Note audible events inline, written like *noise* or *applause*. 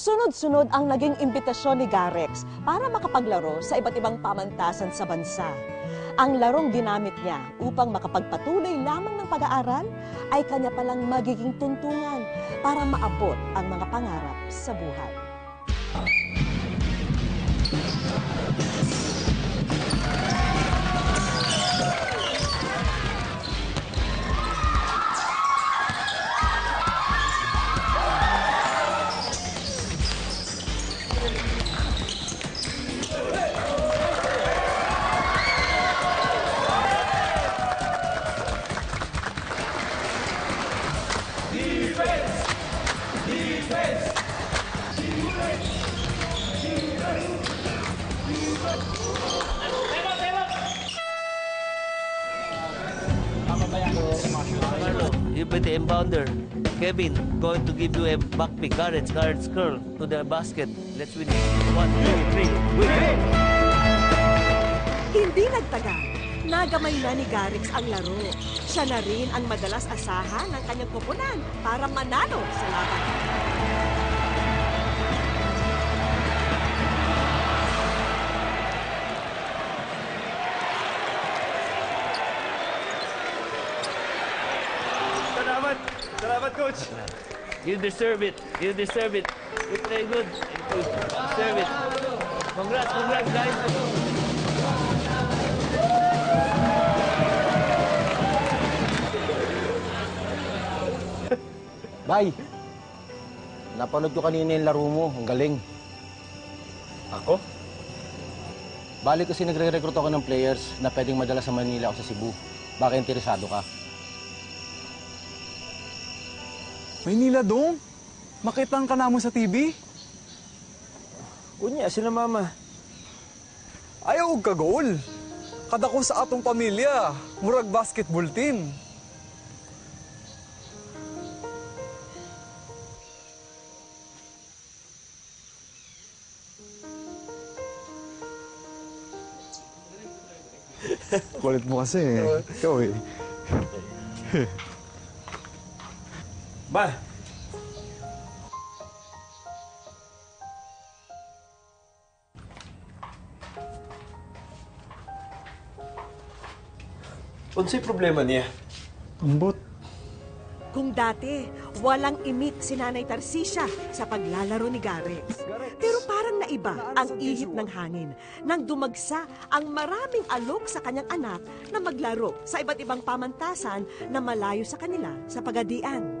Sunod-sunod ang naging imbitasyon ni Garex para makapaglaro sa iba't ibang pamantasan sa bansa. Ang larong ginamit niya upang makapagpatuloy lamang ng pag-aaral ay kanya palang magiging tuntungan para maabot ang mga pangarap sa buhay. The embounder. Kevin, going to give you a back pick. Garrett's, Garrett's curl to the basket. Let's win it. One, two, three. Win! Hindi nagtagal. Nagamay na ni Garrix ang laro. Siya na rin ang madalas asahan ng kanyang kupunan para manalo sa laban. Salamat, Coach. You deserve it. You deserve it. You play good. You deserve it. Congrats, congrats, guys. Bay, napanood ko kanina yung laro mo. Ang galing. Ako? Bali kasi nagre-recruit ako ng players na pwedeng madala sa Manila o sa Cebu. Baka interesado ka. Maynila dong. Makitang ka namo sa TV. Unya, sila mama. Ayaw og ka goal. Kada ko sa atong pamilya, murag basketball team. Kulit mo kasi eh. Ikaw eh. *laughs* Ba, Unsay problema niya? Ambot. Kung dati, walang imik si Nanay Tarsisya sa paglalaro ni Garrix. Pero parang naiba ang ihip ng hangin nang dumagsa ang maraming alok sa kanyang anak na maglaro sa iba't ibang pamantasan na malayo sa kanila sa pagadian.